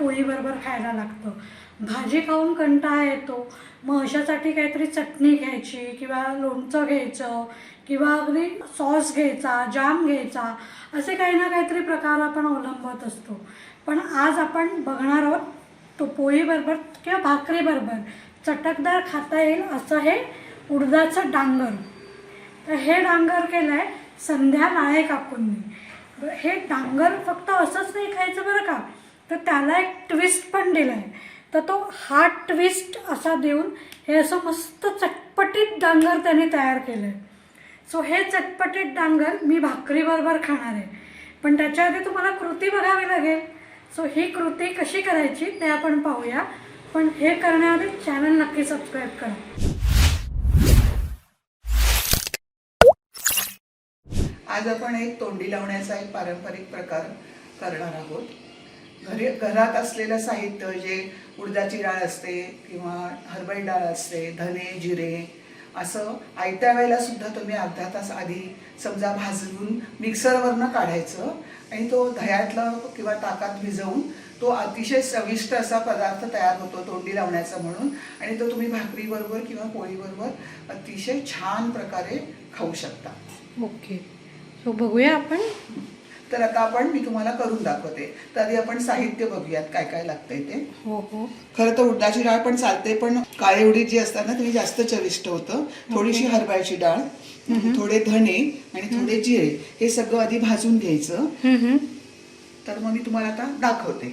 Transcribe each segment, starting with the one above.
पोळीबरोबर खायला लागतं. भाजी खाऊन कंटाळा येतो. मग अशासाठी काहीतरी चटणी घ्यायची किंवा लोणचं घ्यायचं किंवा अगदी सॉस घ्यायचा जाम घ्यायचा असे काही ना काहीतरी प्रकार आपण अवलंबत असतो. पण आज आपण बघणार आहोत तो पोळीबरोबर किंवा भाकरीबरोबर चटकदार खाता येईल असं हे उडदाचं डांगर. तर हे डांगर केलं आहे संध्या नाळे काकूंनी. हे डांगर फक्त असंच नाही खायचं बरं का? तर त्याला एक ट्विस्ट पण दिला आहे तर तो हा ट्विस्ट असा देऊन हे असं मस्त चटपटीत डांगर त्याने तयार केलं आहे सो हे चटपटीत डांगर मी भाकरीबरोबर खाणार आहे. पण त्याच्या आधी तुम्हाला कृती बघावी लागेल. सो ही कृती कशी करायची ते आपण पाहूया. पण हे करण्याआधी चॅनल नक्की सबस्क्राईब करा. आज आपण एक तोंडी लावण्याचा एक पारंपरिक प्रकार करणार आहोत. घरी घरात असलेलं साहित्य जे उडदाची डाळ असते किंवा हरभरी डाळ असते धने जिरे असं आयत्या वेळेला सुद्धा तुम्ही अर्धा तास आधी समजा भाजून मिक्सरवरनं काढायचं आणि तो दह्यातला किंवा ताकात भिजवून तो अतिशय चविष्ट असा पदार्थ तयार होतो तोंडी लावण्याचा म्हणून. आणि तो तुम्ही भाकरीबरोबर किंवा पोळीबरोबर अतिशय छान प्रकारे खाऊ शकता. ओके. सो बघूया आपण. तर आता आपण मी तुम्हाला करून दाखवते. तर आधी आपण साहित्य बघूयात काय काय लागतंय ते. हो हो. खरं तर उडदाची डाळ पण चालते पण काळी उडीद जी असतात ना ती जास्त चविष्ट होतं. थोडीशी हरभऱ्याची डाळ थोडे धणे आणि थोडे जिरे हे सगळं आधी भाजून घ्यायचं. तर मग मी तुम्हाला आता दाखवते.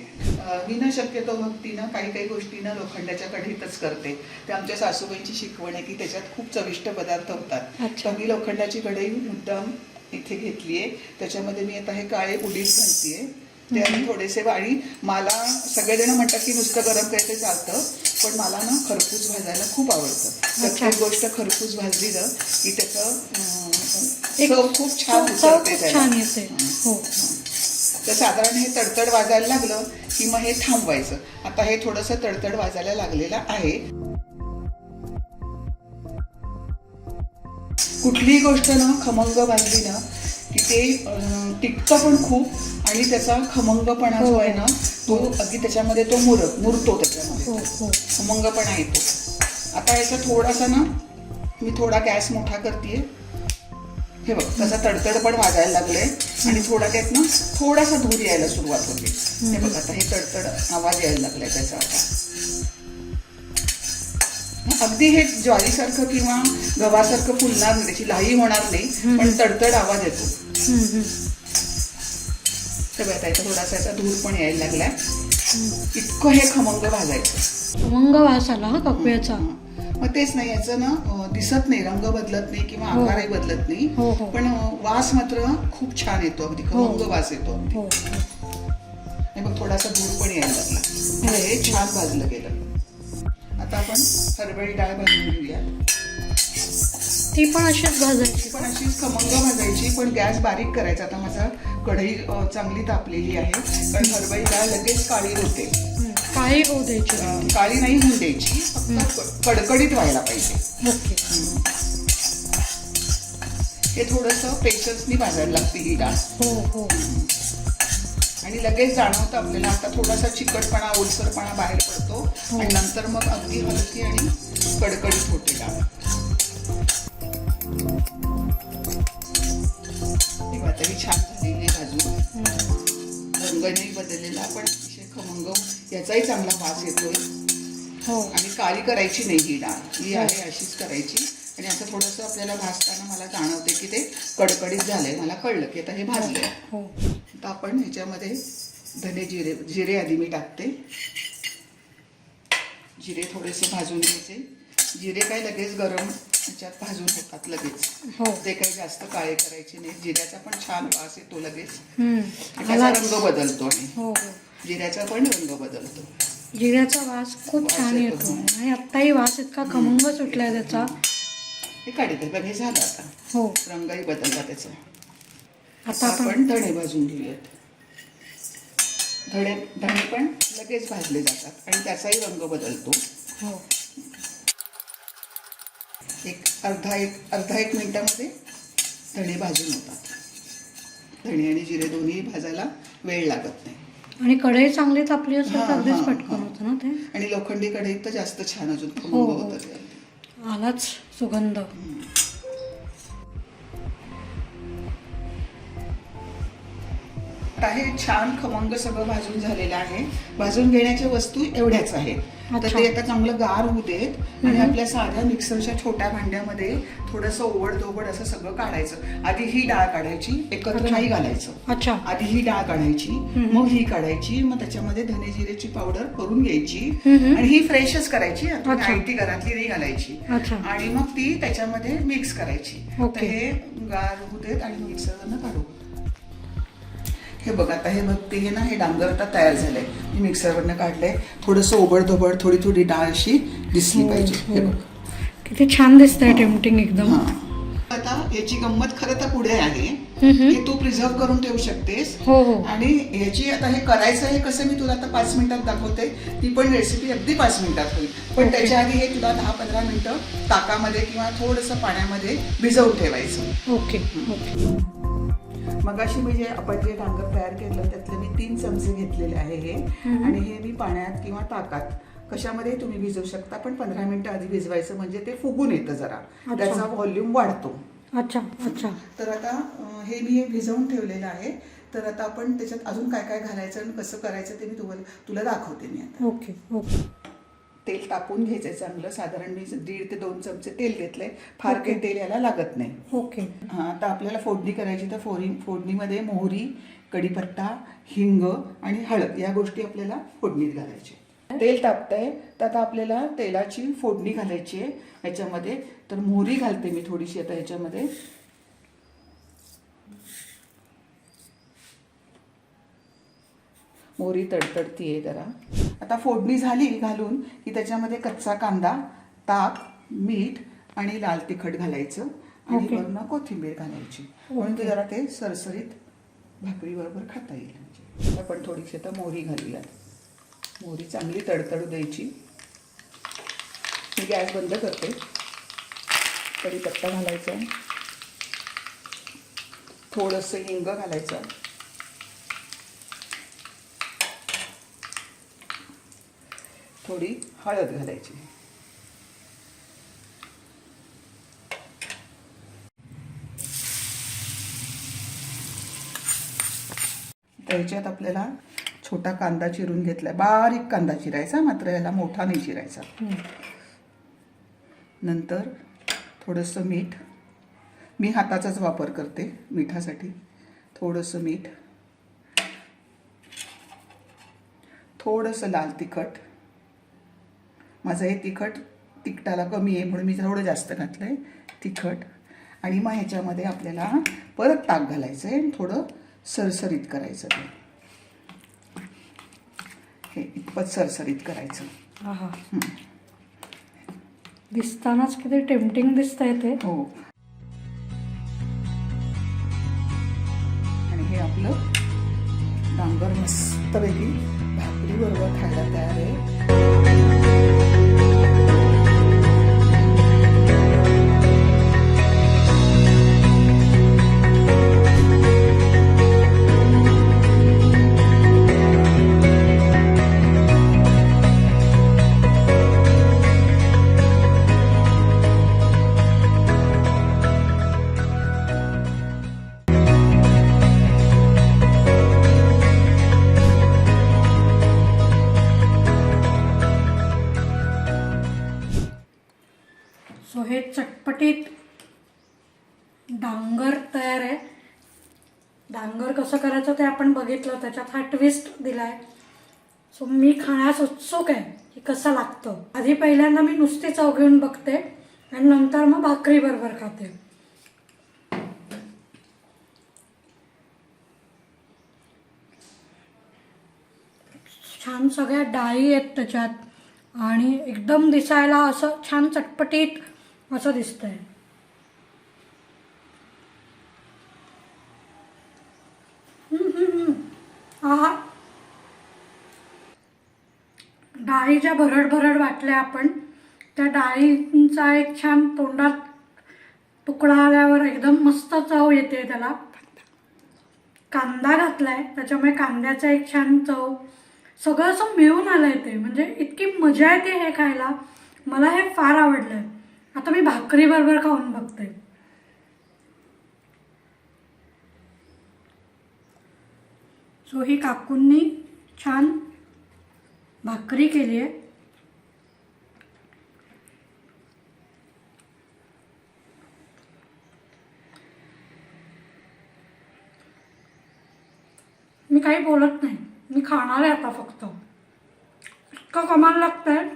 मी ना शक्यतो भक्तीनं काही काही गोष्टी ना लोखंडाच्या कढईतच करते. ते आमच्या सासूबाईंची शिकवण आहे की त्याच्यात खूप चविष्ट पदार्थ होतात. अच्छा. तर मी लोखंडाची कढई मुद्दाम इथे घेतलीये. त्याच्यामध्ये मी आता हे काळे उडीद घालतीये. ते आणि थोडेसे वाळी मला सगळेजण म्हणतात की नुसतं गरम ते चालतं पण मला ना खरपूस भाजायला खूप आवडतं. प्रत्येक गोष्ट खरपूस भाजली ना की त्याचं चव खूप छान उतरते येते. हो. तर साधारण हे तडतड वाजायला लागलं की मग हे थांबवायचं. आता हे थोडंसं तडतड वाजायला लागलेलं आहे. कुठलीही गोष्ट ना खमंग भाजली ना की ते टिकतं पण खूप आणि त्याचा खमंगपणा जो आहे ना तो अगदी त्याच्यामध्ये तो मुर मुरतो त्याच्यामध्ये. हो हो. खमंगपणा येतो. आता याचा थोडासा ना मी थोडा गॅस मोठा करते हे बघ तसा तडतड पण वाजायला लागले आणि थोडा त्यात ना थोडासा धूर यायला सुरुवात होते. हे बघ आता हे तडतड आवाज यायला लागलाय त्याचा आता. अगदी हे ज्वारीसारखं किंवा गव्हासारखं फुलणार नाही त्याची लाही होणार नाही पण तडतड आवाज येतो. तर त्याचा थोडासा याचा धूर पण यायला लागलाय. इतकं हे खमंग भाजायचं. खमंग वास आला हा ककव्याचा मग तेच नाही याचं ना दिसत नाही रंग बदलत नाही किंवा हो. आकारही बदलत नाही. हो, हो. पण वास मात्र खूप छान येतो अगदी खमंग. वास येतो. अगदी. मग थोडासा धूर पण यायला लागला. आता हे. छान भाजलं गेलं. आता आपण हरभरी डाळ भाजून घेऊया. ती पण अशीच भाजायची. पण अशी खमंग भाजायची पण गॅस बारीक करायचा. आता माझा कढई चांगली तापलेली आहे. कारण हरभरी डाळ लगेच काळी होते. काळी होऊ द्यायची. काळी नाही होऊन द्यायची. फक्त कडकडीत व्हायला पाहिजे. ओके. हे थोडंसं पेशन्सनी भाजायला लागते ही डाळ. हो हो. आणि लगेच जाणवतं आपल्याला. आता थोडासा चिकटपणा ओलसरपणा बाहेर पडतो. आणि नंतर मग अगदी हलकी आणि कडकडीत होते डाळ ही तरी छान झालेली भाजून. रंगही बदललेला पण अतिशय खमंग. याचाही चांगला वास येतोय. हो. आणि काळी करायची नाही ही डाळ ही आहे अशीच करायची. आणि असं थोडंसं आपल्याला भाजताना मला जाणवते की ते कडकडीत झालंय. मला कळलं की आता हे भाजलंय. हो. आता आपण ह्याच्यामध्ये धने जिरे जिरे आधी मी टाकते. जिरे थोडेसे भाजून घ्यायचे. जिरे काय लगेच गरम ह्याच्यात भाजून होतात लगेच. हो. ते काही जास्त काळे करायचे नाही. जिऱ्याचा पण छान वास येतो लगेच. त्याचा रंग बदलतो आणि हो हो. जिऱ्याचा पण रंग बदलतो. जिऱ्याचा वास खूप वास छान येतो. येतो. आणि आत्ताही वास इतका खमंग सुटलाय त्याचा. हे काढित बघ हे झालं आता. हो. रंगही बदलला त्याचा. आता आपण धणे भाजून घेऊयात. धणे धणे पण लगेच भाजले जातात आणि त्याचाही रंग बदलतो. हो. एक अर्धा एक अर्धा एक मिनिटामध्ये धणे भाजून होतात. धणे आणि जिरे दोन्ही भाजायला वेळ लागत नाही. आणि कढई चांगली तापली असेल तर हा, अगदीच हा, पटकन हा. होतं ना ते. आणि लोखंडी कढईत तर जास्त छान अजून हो, खमंग हो. होतं ते आलाच सुगंध. आता हे छान खमंग सगळं भाजून झालेलं आहे भाजून घेण्याच्या वस्तू एवढ्याच आहेत तर. ते आता चांगलं गार होऊ देत आणि आपल्या साध्या मिक्सरच्या छोट्या भांड्यामध्ये थोडंसं ओवड दोबड असं सगळं काढायचं आधी ही डाळ काढायची एकत्र. नाही घालायचं अच्छा आधी ही डाळ काढायची. मग ही काढायची मग त्याच्यामध्ये धने जिरेची पावडर करून घ्यायची. आणि ही फ्रेशच करायची. आयटी घरातली नाही घालायची आणि मग ती त्याच्यामध्ये मिक्स करायची तर. हे गार होऊ देत आणि मिक्सरवरनं काढू हे बघ आता हे बघ ते हे ना हे डांगर आता तयार झालंय. मी मिक्सरवरनं काढलंय. थोडंसं ओबड थोडी थोडी डाळ अशी दिसली हो, पाहिजे. हे हो. बघ. किती छान दिसतंय टेम्पटिंग एकदम. हा. आता याची गंमत खरं तर पुढे आहे. की तू प्रिझर्व करून ठेवू शकतेस. हो हो. आणि याची आता हे करायचं हे कसं मी तुला आता पाच मिनिटात दाखवते. ती पण रेसिपी अगदी पाच मिनिटात होईल. पण. त्याच्या आधी हे तुला दहा पंधरा मिनिटं ताकामध्ये किंवा थोडंसं पाण्यामध्ये भिजवून ठेवायचं. Okay okay. मगाशी म्हणजे आपण जे डांगर तयार केलं त्यातले मी तीन चमचे घेतलेले आहे हे. आणि हे मी पाण्यात किंवा ताकात कशामध्ये तुम्ही भिजवू शकता पण पंधरा मिनिटं आधी भिजवायचं म्हणजे ते फुगून येतं जरा. त्याचा व्हॉल्यूम वाढतो. अच्छा अच्छा. तर आता हे मी हे भिजवून ठेवलेलं आहे. तर आता आपण त्याच्यात अजून काय काय घालायचं आणि कसं करायचं ते मी तुम्हाला तुला दाखवते मी आता. Okay okay. तेल तापून घ्यायचं चांगलं. साधारण मी दीड ते दोन चमचे तेल घेतलंय. फार. काही तेल याला लागत नाही. ओके. हा आता आपल्याला फोडणी करायची तर फोडी फोडणीमध्ये मोहरी कढीपत्ता हिंग आणि हळद या गोष्टी आपल्याला फोडणीत घालायच्या तेल तापतंय तर आता आपल्याला तेलाची फोडणी घालायची आहे. याच्यामध्ये तर मोहरी घालते मी थोडीशी आता याच्यामध्ये. मोहरी तडतडती आहे जरा. आता फोडणी झाली घालून की त्याच्यामध्ये कच्चा कांदा ताक मीठ आणि लाल तिखट घालायचं आणि. वरून कोथिंबीर घालायची. म्हणून ते जरा ते सरसरीत भाकरीबरोबर खाता येईल म्हणजे. आपण थोडीशी आता मोहरी घालूया मोहरी चांगली तडतडू द्यायची. मी गॅस बंद करते. कढीपत्ता घालायचा. थोडंसं हिंग घालायचं. थोडी हळद घालायची. त्याच्यात आपल्याला छोटा कांदा चिरून घेतलाय. बारीक कांदा चिरायचा मात्र याला मोठा नाही चिरायचा. नंतर थोडंसं मीठ. मी हाताचाच वापर करते मिठासाठी. थोडंसं मीठ. थोडंसं लाल तिखट. माझं हे तिखट तिखटाला कमी आहे म्हणून मी थोडं जास्त घातलं आहे तिखट. आणि मग ह्याच्यामध्ये आपल्याला परत ताक घालायचं आहे आणि थोडं सरसरीत करायचं ते. हे इतपत सरसरीत करायचं. आहा. दिसतानाच किती टेम्पटिंग दिसतंय ते. हो. सो हे चटपटीत डांगर तयार आहे. डांगर कसं करायचं ते आपण बघितलं त्याच्यात हा ट्विस्ट दिलाय. सो मी खाण्यास उत्सुक आहे की कसं लागतं. आधी पहिल्यांदा मी नुसती चव घेऊन बघते आणि नंतर मग भाकरी बरोबर खाते. छान सगळ्या डाळी आहेत त्याच्यात. आणि एकदम दिसायला असं छान चटपटीत असं दिसतंय. हम्म, आहा डाळी ज्या भरड भरड वाटल्या आपण. त्या डाळींचा एक छान तोंडात तुकडा आल्यावर एकदम मस्त चव येते त्याला. कांदा घातलाय. त्याच्यामुळे कांद्याचा एक छान चव. सगळं असं मिळून आलंय ते. म्हणजे इतकी मजा येते हे खायला. मला हे फार आवडलंय. आता मी भाकरी बरोबर खाऊन बघते. सो ही काकूंनी छान भाकरी केली आहे. मी काही बोलत नाही. मी खाणार आहे आता फक्त. इतकं कमाल लागतंय.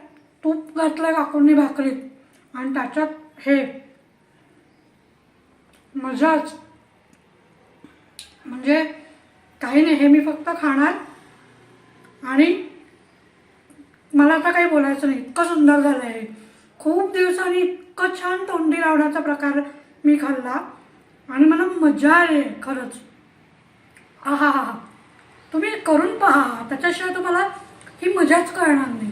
तूप घातलंय काकूंनी भाकरीत. आणि त्याच्यात हे मजाच. म्हणजे काही नाही हे मी फक्त खाणार आणि मला आता काही बोलायचं नाही. इतकं सुंदर झालं आहे खूप दिवसांनी इतकं छान तोंडी लावण्याचा प्रकार मी खाल्ला आणि मला मजा आहे खरंच. आहा हा हा तुम्ही करून पहा. त्याच्याशिवाय तुम्हाला ही मजाच कळणार नाही.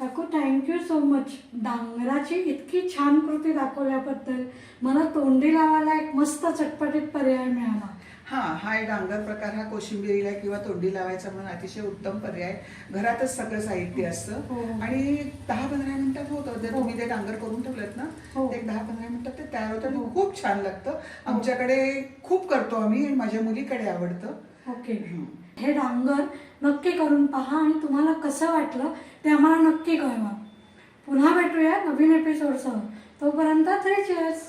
काकू थँक्यू सो मच डांगराची इतकी छान कृती दाखवल्याबद्दल मला तोंडी लावायला एक मस्त चटपटीत पर्याय मिळाला. हा हा एक डांगर प्रकार हा कोशिंबिरीला किंवा तोंडी लावायचा म्हणून अतिशय उत्तम पर्याय. घरातच सगळं साहित्य असतं. हो. आणि दहा पंधरा मिनिटात होतं जर तुम्ही ते डांगर करून ठेवलेत ना हो. एक दहा पंधरा मिनिटात ते तयार होतं आणि खूप छान लागतं. आमच्याकडे खूप करतो आम्ही माझ्या मुलीकडे आवडतं. ओके. हे डांगर नक्की करून पहा आणि तुम्हाला कसं वाटलं ते आम्हाला नक्की कळवा. पुन्हा भेटूया नवीन एपिसोडसह तोपर्यंत थ्री चेअर्स